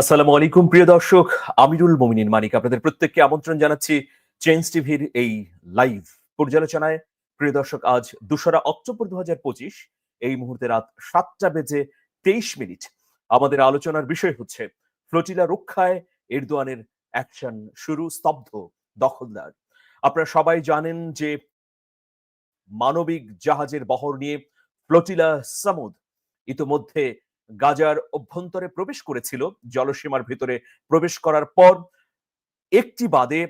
আসসালামু আলাইকুম, প্রিয় দর্শক। আমিরুল মোমিনিন মানিক আপনাদের প্রত্যেককে আমন্ত্রণ জানাচ্ছি চেঞ্জ টিভির এই লাইভ পর্যালোচনায়। প্রিয় দর্শক, আজ দোসরা অক্টোবর দু এই মুহূর্তে রাত সাতটা বেজে তেইশ মিনিট। আমাদের আলোচনার বিষয় হচ্ছে ফ্লোটিলা রক্ষায় এরদোয়ানের অ্যাকশন শুরু, স্তব্ধ, দখলদার। আপনারা সবাই জানেন যে মানবিক জাহাজের বহর নিয়ে ফ্লোটিলা সামুদ ইতোমধ্যে গাজার অভ্যন্তরে প্রবেশ করেছিল। জলসীমার ভিতরে প্রবেশ করার পর একটি বাদে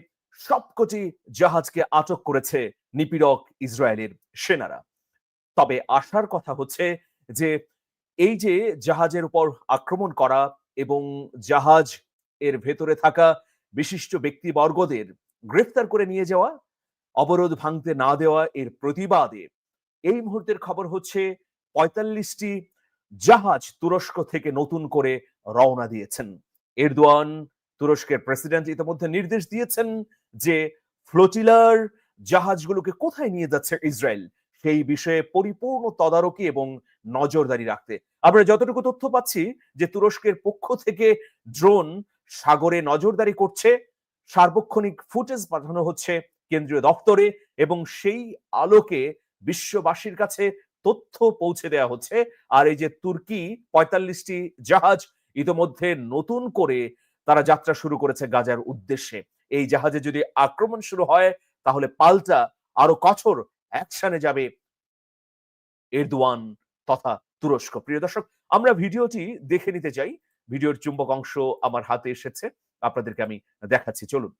সবকটি জাহাজকে আটক করেছে নিপীড়ক ইসরায়েলের সেনারা। তবে আসার কথা হচ্ছে যে, এই যে জাহাজের উপর আক্রমণ করা এবং জাহাজ এর ভেতরে থাকা বিশিষ্ট ব্যক্তিবর্গদের গ্রেফতার করে নিয়ে যাওয়া, অবরোধ ভাঙতে না দেওয়া এর প্রতিবাদে এই মুহূর্তের খবর হচ্ছে পঁয়তাল্লিশটি জাহাজ তুরস্ক থেকে নতুন করে রওনা দিয়েছেন। এরদোয়ান তুরস্কের প্রেসিডেন্ট ইতিমধ্যে নির্দেশ দিয়েছেন যে ফ্লোটিলার জাহাজগুলোকে কোথায় নিয়ে যাচ্ছে ইসরায়েল, সেই বিষয়ে পরিপূর্ণ তদারকি এবং নজরদারি রাখতে। আমরা যতটুকু তথ্য পাচ্ছি যে তুরস্কের পক্ষ থেকে ড্রোন সাগরে নজরদারি করছে, সার্বক্ষণিক ফুটেজ পাঠানো হচ্ছে কেন্দ্রীয় দপ্তরে এবং সেই আলোকে বিশ্ববাসীর কাছে তথ্য পৌঁছে দেওয়া হচ্ছে আর এই যে তুর্কি পঁয়তাল্লিশটি জাহাজ ইতোমধ্যে নতুন করে তারা যাত্রা শুরু করেছে গাজার উদ্দেশ্যে এই জাহাজে যদি আক্রমণ শুরু হয় তাহলে পাল্টা আরো কঠোর অ্যাকশনে যাবে এরদোয়ান তথা তুরস্ক প্রিয় দর্শক আমরা ভিডিওটি দেখে নিতে চাই ভিডিওর চুম্বক অংশ আমার হাতে এসেছে আপনাদেরকে আমি দেখাচ্ছি চলুন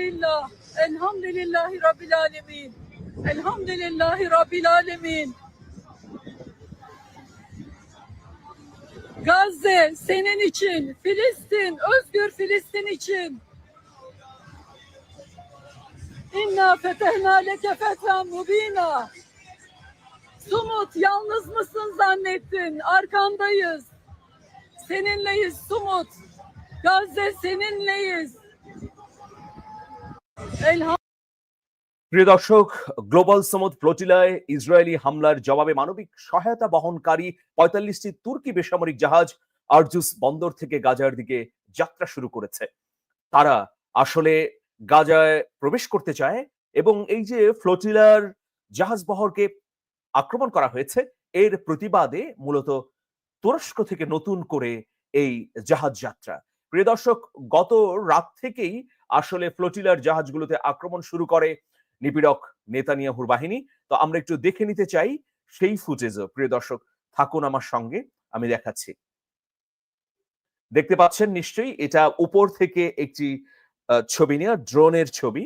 لله الحمد لله رب العالمين Elhamdülillahi Rabbil Alemin. Gazze senin için, Filistin, özgür Filistin için. İnna fetehna leke fethen mubina. Sumut yalnız mısın zannettin? Arkandayız. Seninleyiz Sumut. Gazze seninleyiz. Elhamdülillah. প্রিয় দর্শক, গ্লোবাল সমুদ ফ্লোটিলায় ইসরায়েলি হামলার জবাবে মানবিক সহায়তা বহনকারী পঁয়তাল্লিশটি তুর্কি বেসামরিক জাহাজ আরজুস বন্দর থেকে গাজার দিকে যাত্রা শুরু করেছে। তারা আসলে গাজায় প্রবেশ করতে চায় এবং এই যে ফ্লোটিলার জাহাজ বহরকে আক্রমণ করা হয়েছে, এর প্রতিবাদে মূলত তুরস্ক থেকে নতুন করে এই জাহাজ যাত্রা। প্রিয় দর্শক, গত রাত থেকেই আসলে ফ্লোটিলার জাহাজগুলোতে আক্রমণ শুরু করে নিপীড়ক নেতানিয়াহুর বাহিনী। তো আমরা একটু দেখে নিতে চাই সেই ফুটেজও। প্রিয় দর্শক, থাকুন আমার সঙ্গে, আমি দেখাচ্ছি। দেখতে পাচ্ছেন নিশ্চয়ই এটা উপর থেকে একটি ছবি নেওয়া ড্রোনের ছবি।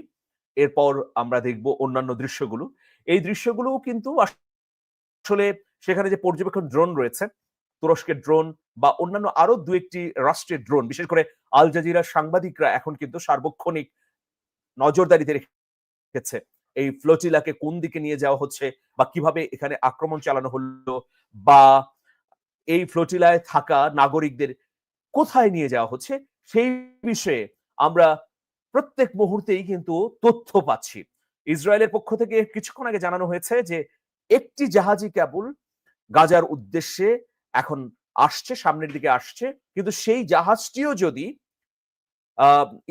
এরপর আমরা দেখব অন্যান্য দৃশ্যগুলো। এই দৃশ্যগুলো কিন্তু আসলে সেখানে যে পর্যবেক্ষণ ড্রোন রয়েছে, তুরস্কের ড্রোন বা অন্যান্য আরও দু একটি রাষ্ট্রের ড্রোন, বিশেষ করে আল জাজিরার সাংবাদিকরা এখন কিন্তু সার্বক্ষণিক নজরদারিতে রেখেছে এই ফ্লোটিলাকে কোন দিকে নিয়ে যাওয়া হচ্ছে বা কীভাবে এখানে আক্রমণ চালানো হলো বা এই ফ্লোটিলায় থাকা নাগরিকদের কোথায় নিয়ে যাওয়া হচ্ছে, সেই বিষয়ে আমরা প্রত্যেক মুহূর্তেই কিন্তু তথ্য পাচ্ছি। ইসরায়েলের পক্ষ থেকে কিছুক্ষণ আগে জানানো হয়েছে যে একটি জাহাজই কেবল গাজার উদ্দেশ্যে এখন আসছে, সামনের দিকে আসছে, কিন্তু সেই জাহাজটিও যদি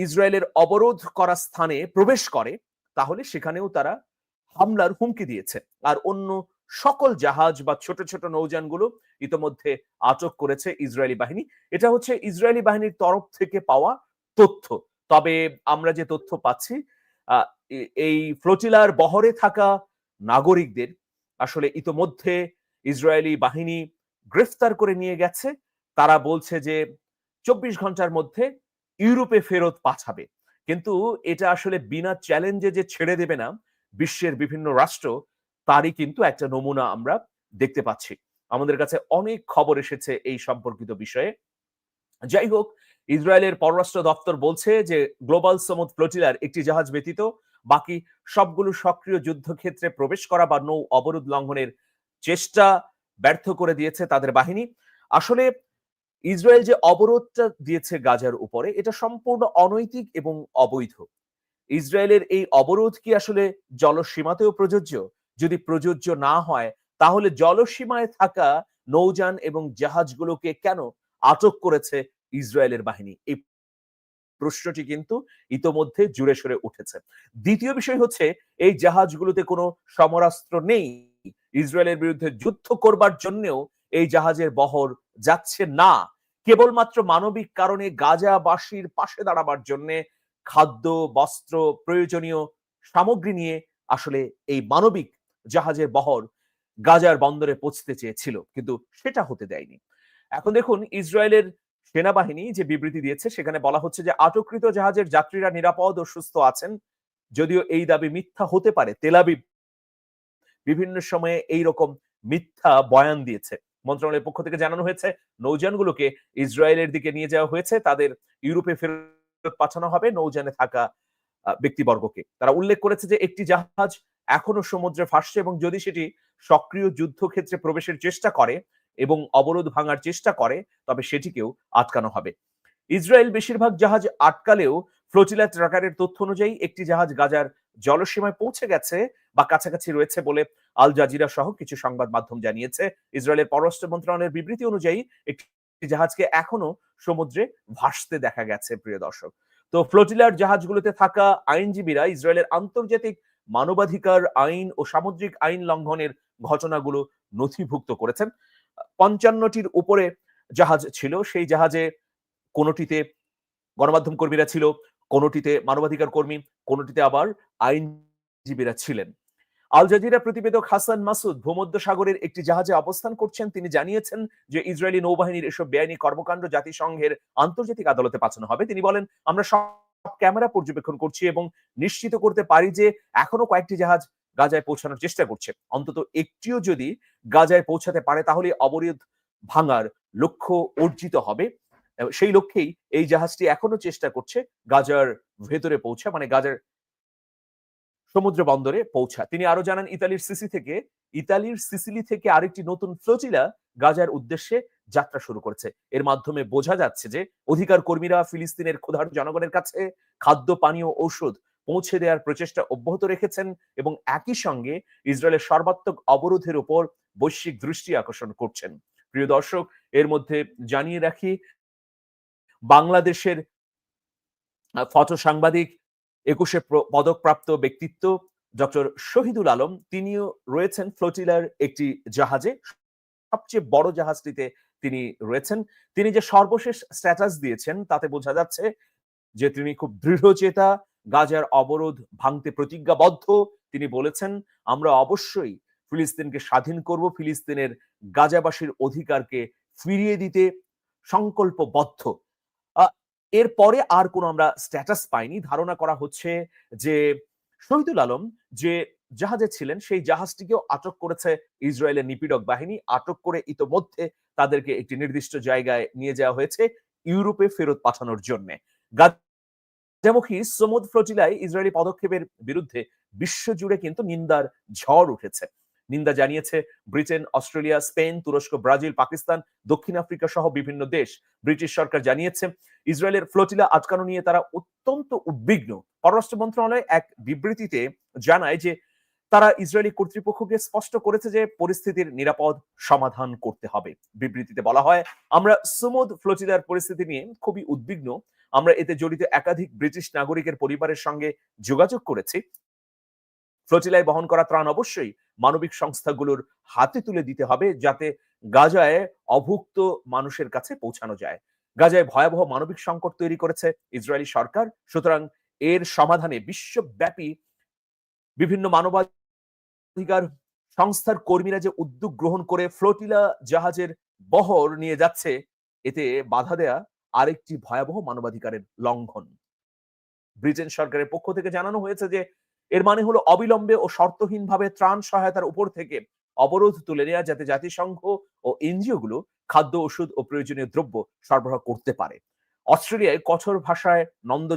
ইসরায়েলের অবরোধ করা স্থানে প্রবেশ করে তাহলে সেখানেও তারা হামলার হুমকি দিয়েছে। আর অন্য সকল জাহাজ বা ছোট ছোট নৌযানগুলো ইতোমধ্যে আটক করেছে ইসরায়েলি বাহিনী। এটা হচ্ছে ইসরায়েলি বাহিনীর তরফ থেকে পাওয়া তথ্য। তবে আমরা যে তথ্য পাচ্ছি এই ফ্লোটিলার বহরে থাকা নাগরিকদের আসলে ইতোমধ্যে ইসরায়েলি বাহিনী গ্রেফতার করে নিয়ে গেছে। তারা বলছে যে, চব্বিশ ঘণ্টার মধ্যে ইউরোপে ফেরত পাঠাবে। কিন্তু এটা আসলে বিনা চ্যালেঞ্জে যে ছেড়ে দেবে না, বিশ্বের বিভিন্ন রাষ্ট্র, তারই কিন্তু একটা নমুনা আমরা দেখতে পাচ্ছি। আমাদের কাছে অনেক খবর এসেছে এই সম্পর্কিত বিষয়ে। যাই হোক, ইসরায়েলের পররাষ্ট্র দপ্তর বলছে যে, গ্লোবাল সমুদ ফ্লোটিলার একটি জাহাজ ব্যতীত বাকি সবগুলো সক্রিয় যুদ্ধক্ষেত্রে প্রবেশ করা বা নৌ অবরোধ লঙ্ঘনের চেষ্টা ব্যর্থ করে দিয়েছে তাদের বাহিনী। আসলে ইসরায়েল যে অবরোধটা দিয়েছে গাজার উপরে, এটা সম্পূর্ণ অনৈতিক এবং অবৈধ। ইসরায়েলের এই অবরোধ কি আসলে জলসীমাতেও প্রযোজ্য? যদি প্রযোজ্য না হয়, তাহলে জলসীমায় থাকা নৌযান এবং জাহাজগুলোকে কেন আটক করেছে ইসরায়েলের বাহিনী? এই প্রশ্নটি কিন্তু ইতোমধ্যে জুড়ে সরে উঠেছে। দ্বিতীয় বিষয় হচ্ছে, এই জাহাজগুলোতে কোনো সমরাস্ত্র নেই। ইসরায়েলের বিরুদ্ধে যুদ্ধ করবার জন্যও এই জাহাজের বহর যাচ্ছে না। কেবলমাত্র মানবিক কারণে গাজাবাসীর পাশে দাঁড়াবার জন্য খাদ্য, বস্ত্র, প্রয়োজনীয় সামগ্রী নিয়ে আসলে এই মানবিক জাহাজের বহর গাজার বন্দরে পৌঁছতে চেয়েছিল, কিন্তু সেটা হতে দেয়নি। এখন দেখুন, ইসরায়েলের সেনাবাহিনী যে বিবৃতি দিয়েছে, সেখানে বলা হচ্ছে যে আটককৃত জাহাজের যাত্রীরা নিরাপদ ও সুস্থ আছেন, যদিও এই দাবি মিথ্যা হতে পারে। তেলাবিব বিভিন্ন সময়ে এই রকম মিথ্যা বয়ান দিয়েছে। মন্ত্রণালয়ের পক্ষ থেকে জানানো হয়েছে, নৌযানগুলোকে ইসরায়েলের দিকে নিয়ে যাওয়া হয়েছে। তাদের ইউরোপে ফেরত পাঠানো হবে নৌযানে থাকা ব্যক্তিবর্গকে। তারা উল্লেখ করেছে যে একটি জাহাজ এখনও সমুদ্রে ভাসছে এবং যদি সেটি সক্রিয় যুদ্ধক্ষেত্রে প্রবেশের চেষ্টা করে এবং অবরোধ ভাঙার চেষ্টা করে, তবে সেটিকেও আটকানো হবে। ইসরায়েল বেশিরভাগ জাহাজ আটকালেও ফ্লোটিলা ট্রাকারের তথ্য অনুযায়ী একটি জাহাজ গাজার জলসীমায় পৌঁছে গেছে বা কাছাকাছি রয়েছে বলে আল জাজিরা সহ কিছু সংবাদ মাধ্যম জানিয়েছে। ইসরায়েলের পররাষ্ট্র মন্ত্রণালয়ের বিবৃতি অনুযায়ী একটি জাহাজকে এখনও সমুদ্রে ভাসতে দেখা গেছে, প্রিয় দর্শক। তো ফ্লোটিলার জাহাজগুলোতে থাকা আইনজীবীরা ইসরায়েলের আন্তর্জাতিক মানবাধিকার আইন ও সামুদ্রিক আইন লঙ্ঘনের ঘটনাগুলো নথিভুক্ত করেছেন। পঞ্চান্নটির উপরে জাহাজ ছিল, সেই জাহাজে কোনোটিতে গণমাধ্যম কর্মীরা ছিল কোনোটিতে মানবাধিকার কর্মী, কোনোটিতে আবার আইনজীবীরা ছিলেন। আল জাজিরা প্রতিবেদক হাসান মাসুদ ভূমধ্য সাগরের একটি জাহাজে অবস্থান করছেন। তিনি জানিয়েছেন যে, ইসরায়েলি নৌবাহিনীর এসব বেআইনি কর্মকাণ্ড জাতিসংঘের আন্তর্জাতিক আদালতে পাঠানো হবে। তিনি বলেন, আমরা সব ক্যামেরা পর্যবেক্ষণ করছি এবং নিশ্চিত করতে পারি যে এখনও কয়েকটি জাহাজ গাজায় পৌঁছানোর চেষ্টা করছে। অন্তত একটিও যদি গাজায় পৌঁছাতে পারে, তাহলে অবরোধ ভাঙার লক্ষ্য অর্জিত হবে। সেই লক্ষ্যেই এই জাহাজটি এখনও চেষ্টা করছে গাজার ভেতরে পৌঁছা মানে গাজার সমুদ্র বন্দরে পৌঁছা। তিনি আরও জানান, ইতালির সিসি থেকে, ইতালির সিসিলি থেকে আরেকটি নতুন ফ্লোটিলা গাজার উদ্দেশ্যে যাত্রা শুরু করেছে। এর মাধ্যমে বোঝা যাচ্ছে যে অধিকার কর্মীরা ফিলিস্তিনের ক্ষুধার্ত জনগণের কাছে খাদ্য, পানীয়, ঔষধ পৌঁছে দেওয়ার প্রচেষ্টা অব্যাহত রেখেছেন এবং একই সঙ্গে ইসরায়েলের সর্বাত্মক অবরোধের উপর বৈশ্বিক দৃষ্টি আকর্ষণ করছেন। প্রিয় দর্শক, এর মধ্যে জানিয়ে রাখি বাংলাদেশের ফটো সাংবাদিক একুশে পদকপ্রাপ্ত ব্যক্তিত্ব ডক্টর শহীদুল আলম। তিনিও রয়েছেন ফ্লোটিলার একটি জাহাজে। সবচেয়ে বড় জাহাজটিতে তিনি রয়েছেন। তিনি যে সর্বশেষ স্ট্যাটাস দিয়েছেন, তাতে বোঝা যাচ্ছে যে তিনি খুব দৃঢ়চেতা, গাজার অবরোধ ভাঙতে প্রতিজ্ঞাবদ্ধ। তিনি বলেছেন, আমরা অবশ্যই ফিলিস্তিনকে স্বাধীন করব, ফিলিস্তিনের গাজাবাসীর অধিকারকে ফিরিয়ে দিতে সংকল্পবদ্ধ। এরপরে আর কোনো আমরা স্ট্যাটাস পাইনি। ধারণা করা হচ্ছে যে, শহীদুল আলম যে জাহাজে ছিলেন, সেই জাহাজটিকেও আটক করেছে ইসরায়েলের নিপীড়ক বাহিনী। আটক করে ইতোমধ্যে তাদেরকে একটি নির্দিষ্ট জায়গায় নিয়ে যাওয়া হয়েছে ইউরোপে ফেরত পাঠানোর জন্য। গাজামুখী সমুদ ফ্লোটিলায় ইসরায়েলি পদক্ষেপের বিরুদ্ধে বিশ্বজুড়ে কিন্তু নিন্দার ঝড় উঠেছে। নিন্দা জানিয়েছে ব্রিটেন, অস্ট্রেলিয়া, স্পেন, তুরস্ক, ব্রাজিল, পাকিস্তান, দক্ষিণ আফ্রিকা সহ বিভিন্ন দেশ। ব্রিটিশ সরকার জানিয়েছে ইসরায়েলের ফ্লোটিলা আটকানো নিয়ে তারা অত্যন্ত উদ্বিগ্ন। পররাষ্ট্র মন্ত্রণালয় এক বিবৃতিতে জানায় যে, তারা ইসরায়েলি কর্তৃপক্ষকে স্পষ্ট করেছে যে, পরিস্থিতির নিরাপদ সমাধান করতে হবে। বিবৃতিতে বলা হয়, আমরা সুমুদ ফ্লোটিলার পরিস্থিতি নিয়ে খুবই উদ্বিগ্ন। আমরা এতে জড়িত একাধিক ব্রিটিশ নাগরিকের পরিবারের সঙ্গে যোগাযোগ করেছি। ফ্লোটিলায় বহন করা ত্রাণ অবশ্যই মানবিক সংস্থাগুলোর হাতে তুলে দিতে হবে যাতে গাজায় অভুক্ত মানুষের কাছে পৌঁছানো যায়। গাজায় ভয়াবহ মানবিক সংকট তৈরি করেছে ইসরায়েলি সরকার। সুতরাং এর সমাধানে বিশ্বব্যাপী বিভিন্ন মানবাধিকার সংস্থার কর্মীরা যে উদ্যোগ গ্রহণ করে ফ্লোটিলা জাহাজের বহর নিয়ে যাচ্ছে, এতে বাধা দেয়া আরেকটি ভয়াবহ মানবাধিকারের লঙ্ঘন। ব্রিটেন সরকারের পক্ষ থেকে জানানো হয়েছে যে, এর মানে হলো অবিলম্বে ও শর্তহীনভাবে ত্রাণ সহায়তার উপর থেকে অবরোধ তুলে নেওয়া যাতে জাতিসংঘ ও এনজিও গুলো খাদ্য, ওষুধ ও প্রয়োজনীয় দ্রব্য সরবরাহ করতে পারে। অস্ট্রেলিয়ায় কঠোর ভাষায় নন্দ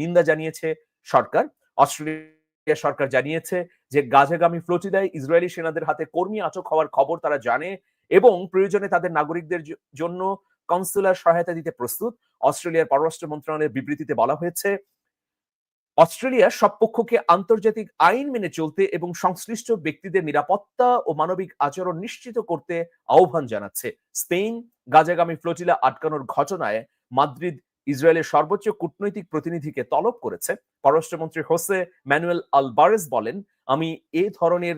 নিন্দা জানিয়েছে সরকার। অস্ট্রেলিয়া সরকার জানিয়েছে যে, গাজাগামী ফ্লোটিলায় ইসরায়েলি সেনাদের হাতে কর্মী আটক হওয়ার খবর তারা জানে এবং প্রয়োজনে তাদের নাগরিকদের জন্য কনসুলার সহায়তা দিতে প্রস্তুত। অস্ট্রেলিয়ার পররাষ্ট্র মন্ত্রণালয়ের বিবৃতিতে বলা হয়েছে অস্ট্রেলিয়া সব পক্ষকে আন্তর্জাতিক আইন মেনে চলতে এবং সংশ্লিষ্ট ব্যক্তিদের নিরাপত্তা ও মানবিক আচরণ নিশ্চিত করতে আহ্বান জানাচ্ছে। স্পেন গাজাগামী ফ্লোটিলা আটকানোর ঘটনায় মাদ্রিদ ইসরায়েলের সর্বোচ্চ কূটনৈতিক প্রতিনিধিকে তলব করেছে। পররাষ্ট্রমন্ত্রী হোসে ম্যানুয়েল আলবারেস বলেন, আমি এ ধরনের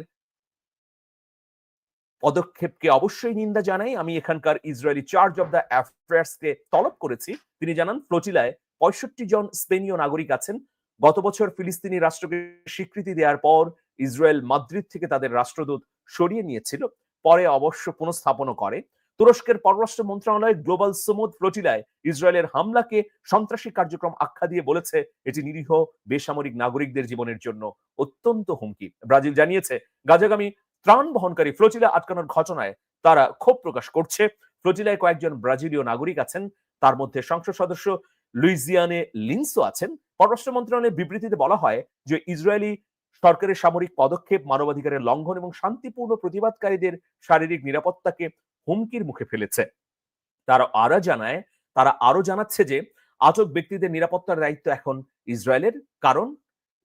পদক্ষেপকে অবশ্যই নিন্দা জানাই। আমি এখানকার ইসরায়েলি চার্জ অব দ্য অ্যাফেয়ার্সকে তলব করেছি। তিনি জানান, ফ্লোটিলায় পঁয়ষট্টি জন স্পেনীয় নাগরিক আছেন। গত বছর ফিলিস্তিনি রাষ্ট্রকে স্বীকৃতি দেওয়ার পর ইসরায়েল মাদ্রিদ থেকে তাদের রাষ্ট্রদূত সরিয়ে নিয়েছিল। পরে অবশ্য পুনঃস্থাপনও করে। তুরস্কের পররাষ্ট্র মন্ত্রণালয় গ্লোবাল সমুদ ফ্লোটিলায় ইসরায়েলের হামলাকে সন্ত্রাসী কার্যক্রম আখ্যা দিয়ে বলেছে, এটি নিরীহ বেসামরিক নাগরিকদের জীবনের জন্য অত্যন্ত হুমকি। ব্রাজিল জানিয়েছে, গাজাগামী ত্রাণ বহনকারী ফ্লোটিলা আটকানোর ঘটনায় তারা ক্ষোভ প্রকাশ করছে। ফ্লোটিলায় কয়েকজন ব্রাজিলীয় নাগরিক আছেন। তার মধ্যে সংসদ সদস্য লুইজিয়ানে লিন্সো আছেন। পররাষ্ট্র মন্ত্রণালয়ের বিবৃতিতে বলা হয় যে ইসরায়েলি সরকারের সামরিক পদক্ষেপ, মানবাধিকারের লঙ্ঘন এবং শান্তিপূর্ণ প্রতিবাদকারীদের শারীরিক নিরাপত্তাকে হুমকির মুখে ফেলেছে। তারা আরও জানায়, তারা আরও জানাচ্ছে যে আটক ব্যক্তিদের নিরাপত্তার দায়িত্ব এখন ইসরায়েলের, কারণ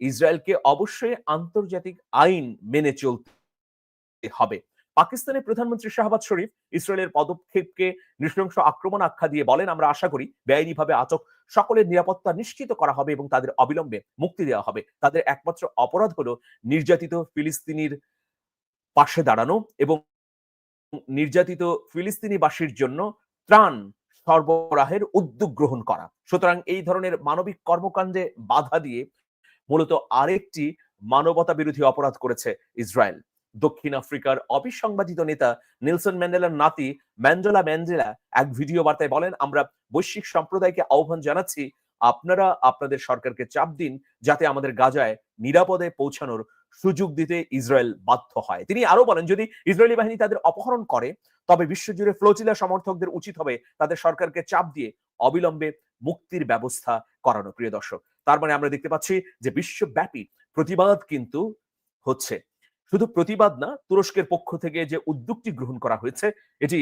ইসরায়েলকে অবশ্যই আন্তর্জাতিক আইন মেনে চলতে হবে। পাকিস্তানের প্রধানমন্ত্রী শাহবাজ শরীফ ইসরায়েলের পদক্ষেপকে নৃশংস আক্রমণ আখ্যা দিয়ে বলেন, আমরা আশা করি বেআইনিভাবে আটক সকলের নিরাপত্তা নিশ্চিত করা হবে এবং তাদের অবিলম্বে মুক্তি দেওয়া হবে। তাদের একমাত্র অপরাধ হলো নির্যাতিত ফিলিস্তিনির পাশে দাঁড়ানো এবং নির্যাতিত ফিলিস্তিনিবাসীর জন্য ত্রাণ সরবরাহের উদ্যোগ গ্রহণ করা। সুতরাং এই ধরনের মানবিক কর্মকাণ্ডে বাধা দিয়ে মূলত আরেকটি মানবতা বিরোধী অপরাধ করেছে ইসরায়েল। দক্ষিণ আফ্রিকার অবিসংবাদিত নেতা নেলসন ম্যান্ডেলার নাতি ম্যান্ডেলা ম্যান্ডেলা এক ভিডিও বার্তায় বলেন, আমরা বৈশ্বিক সম্প্রদায়কে আহ্বান জানাচ্ছি, আপনারা আপনাদের সরকারকে চাপ দিন যাতে আমাদের গাজায় নিরাপদে পৌঁছানোর সুযোগ দিতে ইসরায়েল বাধ্য হয়। তিনি আরও বলেন, যদি ইসরায়েলি বাহিনী তাদের অপহরণ করে, তবে বিশ্বজুড়ে ফ্লোটিলা সমর্থকদের উচিত হবে তাদের সরকারকে চাপ দিয়ে অবিলম্বে মুক্তির ব্যবস্থা করানো। প্রিয় দর্শক, তার মানে আমরা দেখতে পাচ্ছি যে বিশ্বব্যাপী প্রতিবাদ কিন্তু হচ্ছে। শুধু প্রতিবাদ না, তুরস্কের পক্ষ থেকে যে উদ্যোগটি গ্রহণ করা হয়েছে, এটি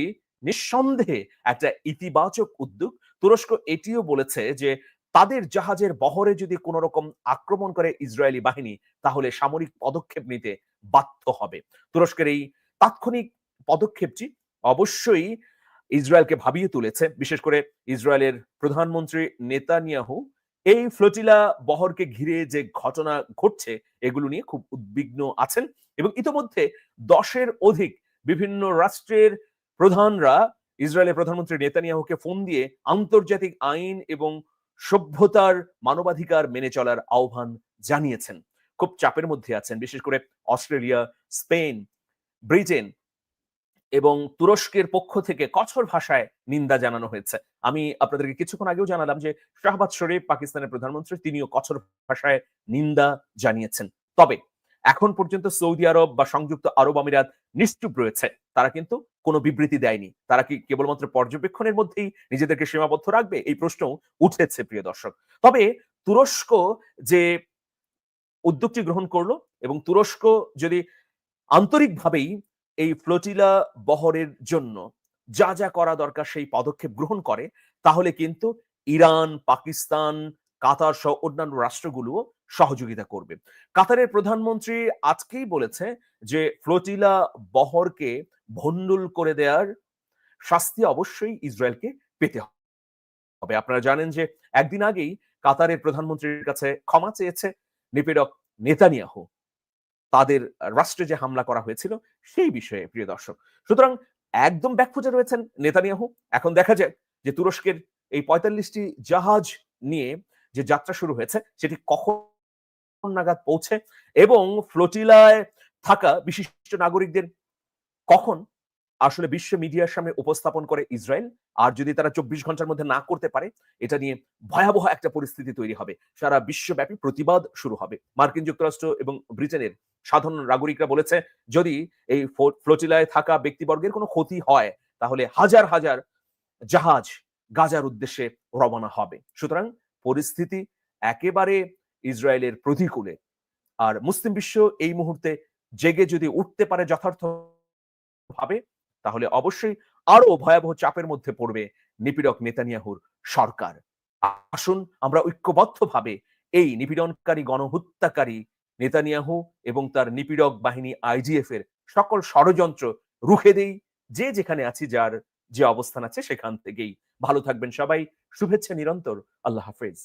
নিঃসন্দেহে একটা ইতিবাচক উদ্যোগ। তুরস্ক এটিও বলেছে যে, তাদের জাহাজের বহরে যদি কোনো রকম আক্রমণ করে ইসরায়েলি বাহিনী, তাহলে সামরিক পদক্ষেপ নিতে বাধ্য হবে। তুরস্কের এই তাৎক্ষণিক পদক্ষেপটি অবশ্যই ইসরায়েলকে ভাবিয়ে তুলেছে। বিশেষ করে ইসরায়েলের প্রধানমন্ত্রী নেতানিয়াহু এই ফ্লোটিলা বহরকে ঘিরে যে ঘটনা ঘটছে, এগুলো নিয়ে খুব উদ্বিগ্ন আছেন। এবং ইতোমধ্যে দশের অধিক বিভিন্ন রাষ্ট্রের প্রধানরা, ইসরায়েলের প্রধানমন্ত্রী নেতানিয়াহুকে ফোন দিয়ে আন্তর্জাতিক আইন এবং সভ্যতার মানবাধিকার মেনে চলার আহ্বান জানিয়েছেন। খুব চাপের মধ্যে আছেন, বিশেষ করে অস্ট্রেলিয়া, স্পেন, ব্রিটেন এবং তুরস্কের পক্ষ থেকে কঠোর ভাষায় নিন্দা জানানো হয়েছে। আমি আপনাদেরকে কিছুক্ষণ আগেও জানালাম যে শাহবাজ শরীফ, পাকিস্তানের প্রধানমন্ত্রী, তিনিও কঠোর ভাষায় নিন্দা জানিয়েছেন। তবে এখন পর্যন্ত সৌদি আরব বা সংযুক্ত আরব আমিরাত নিশ্চুপ রয়েছে। তারা কিন্তু কোনো বিবৃতি দেয়নি। তারা কি কেবলমাত্র পর্যবেক্ষণের মধ্যেই নিজেদেরকে সীমাবদ্ধ রাখবে? এই প্রশ্ন উঠেছে, প্রিয় দর্শক। তবে তুরস্ক যে উদ্যোগটি গ্রহণ করল এবং তুরস্ক যদি আন্তরিকভাবেই এই ফ্লোটিলা বহরের জন্য যা যা করা দরকার সেই পদক্ষেপ গ্রহণ করে, তাহলে কিন্তু ইরান, পাকিস্তান, কাতার সহ অন্যান্য রাষ্ট্রগুলোও সহযোগিতা করবে। কাতারের প্রধানমন্ত্রী আজকেই বলেছে যে, ফ্লোটিলা বহরকে ভন্ডুল করে দেওয়ার শাস্তি অবশ্যই ইসরায়েলকে পেতে হবে। আপনারা জানেন যে, একদিন আগেই কাতারের প্রধানমন্ত্রীর কাছে ক্ষমা চেয়েছে নিপীড়ক নেতানিয়াহু। তাদের রাষ্ট্রে যে হামলা করা হয়েছিল, সেই বিষয়ে, প্রিয় দর্শক। সুতরাং একদম ব্যাকফুটে রয়েছেন নেতানিয়াহু। এখন দেখা যায় যে, তুরস্কের এই পঁয়তাল্লিশটি জাহাজ নিয়ে যে যাত্রা শুরু হয়েছে, সেটি কখন নাগাদ পৌঁছে এবং ফ্লোটিলায় থাকা বিশিষ্ট নাগরিকদের কখন আসলে বিশ্ব মিডিয়ার সামনে উপস্থাপন করে ইসরায়েল? আর যদি তারা চব্বিশ ঘণ্টার মধ্যে না করতে পারে, এটা নিয়ে ভয়াবহ একটা পরিস্থিতি তৈরি হবে। সারা বিশ্বব্যাপী প্রতিবাদ শুরু হবে। মার্কিন যুক্তরাষ্ট্র এবং ব্রিটেনের সাধারণ নাগরিকরা বলেছে, যদি এই ফ্লোটিলায় থাকা ব্যক্তিবর্গের কোনো ক্ষতি হয়, তাহলে হাজার হাজার জাহাজ গাজার উদ্দেশ্যে রবানা হবে। সুতরাং পরিস্থিতি একেবারে ইসরায়েলের প্রতিকূলে। আর মুসলিম বিশ্ব এই মুহূর্তে জেগে যদি উঠতে পারে যথার্থ ভাবে তাহলে অবশ্যই আরও ভয়াবহ চাপের মধ্যে পড়বে নিপীড়ক নেতানিয়াহুর সরকার। আসুন, আমরা ঐক্যবদ্ধভাবে এই নিপীড়নকারী, গণহত্যাকারী নেতানিয়াহু এবং তার নিপীড়ক বাহিনী আইজিএফ এর সকল ষড়যন্ত্র রুখে দেই, যে যেখানে আছি, যার যে অবস্থান আছে সেখান থেকেই। ভালো থাকবেন সবাই, শুভেচ্ছা নিরন্তর, আল্লাহ হাফেজ।